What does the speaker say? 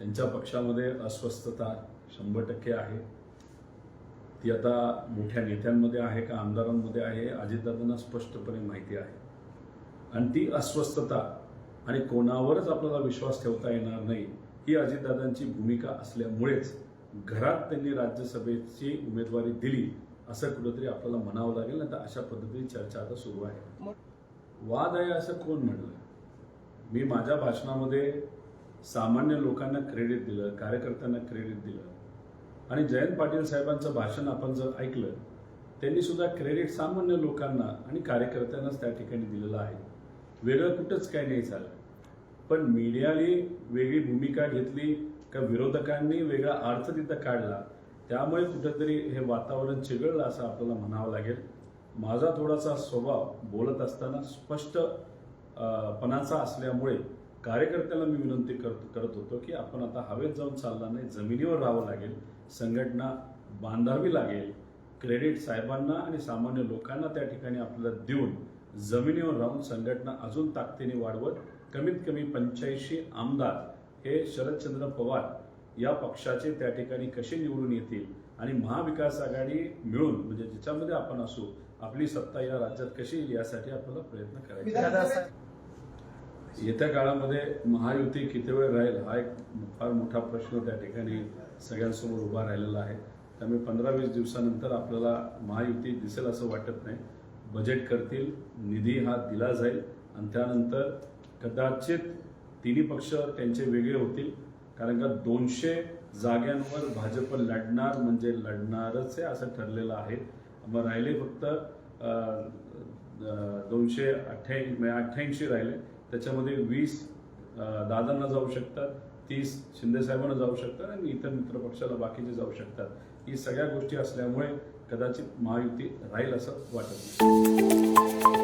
त्यांच्या पक्षामध्ये अस्वस्थता शंभर टक्के आहे. ती आता मोठ्या नेत्यांमध्ये आहे का आमदारांमध्ये आहे अजितदादांना स्पष्टपणे माहिती आहे. आणि ती अस्वस्थता आणि कोणावरच आपल्याला विश्वास ठेवता येणार नाही ही अजितदादांची भूमिका असल्यामुळेच घरात त्यांनी राज्यसभेची उमेदवारी दिली असं कुठंतरी आपल्याला म्हणावं लागेल नाही तर अशा पद्धतीने चर्चा आता सुरू आहे. वाद आहे असं कोण म्हणलं? मी माझ्या भाषणामध्ये सामान्य लोकांना क्रेडिट दिलं कार्यकर्त्यांना क्रेडिट दिलं. आणि जयंत पाटील साहेबांचं भाषण आपण जर ऐकलं त्यांनी सुद्धा क्रेडिट सामान्य लोकांना आणि कार्यकर्त्यांनाच त्या ठिकाणी दिलेलं आहे. वेगळं कुठंच काही नाही झालं. पण मीडियाने वेगळी भूमिका घेतली का विरोधकांनी वेगळा अर्थ तिथं काढला त्यामुळे कुठंतरी हे वातावरण चिघळलं असं आपल्याला म्हणावं लागेल. माझा थोडासा स्वभाव बोलत असताना स्पष्ट पणाचा असल्यामुळे कार्यकर्त्याला मी विनंती करत करत होतो की आपण आता हवेत जाऊन चालणार नाही जमिनीवर राहावं लागेल संघटना बांधावी लागेल क्रेडिट साहेबांना आणि सामान्य लोकांना त्या ठिकाणी आपल्याला देऊन जमिनीवर राहून संघटना अजून ताकदीने वाढवत कमीत कमी पंच्याऐंशी आमदार हे शरदचंद्र पवार या पक्षाचे त्या ठिकाणी कसे निवडून येतील आणि महाविकास आघाडी मिळून म्हणजे ज्याच्यामध्ये आपण असू आपली सत्ता या राज्यात कशी येईल यासाठी आपल्याला प्रयत्न करायचा येत्या काळामध्ये महायुती किती वेळ राहील हा एक फार मोठा प्रश्न त्या ठिकाणी सगळ्यांसमोर उभा राहिलेला आहे. त्यामुळे पंधरा वीस दिवसानंतर आपल्याला महायुती दिसेल असं वाटत नाही. बजेट करतील निधी हा दिला जाईल आणि त्यानंतर कदाचित तिन्ही पक्ष त्यांचे वेगळे होतील. कारण का दोनशे जाग्यांवर भाजप लढणार म्हणजे लढणारच आहे असं ठरलेलं आहे. मग राहिले फक्त दोनशे अठ्ठ्या म्हणजे अठ्ठ्याऐंशी राहिले. त्याच्यामध्ये वीस दादांना जाऊ शकतात तीस शिंदेसाहेबांना जाऊ शकतात आणि इतर मित्रपक्षाला बाकीचे जाऊ शकतात. ही सगळ्या गोष्टी असल्यामुळे कदाचित महायुती राहील असं वाटत नाही.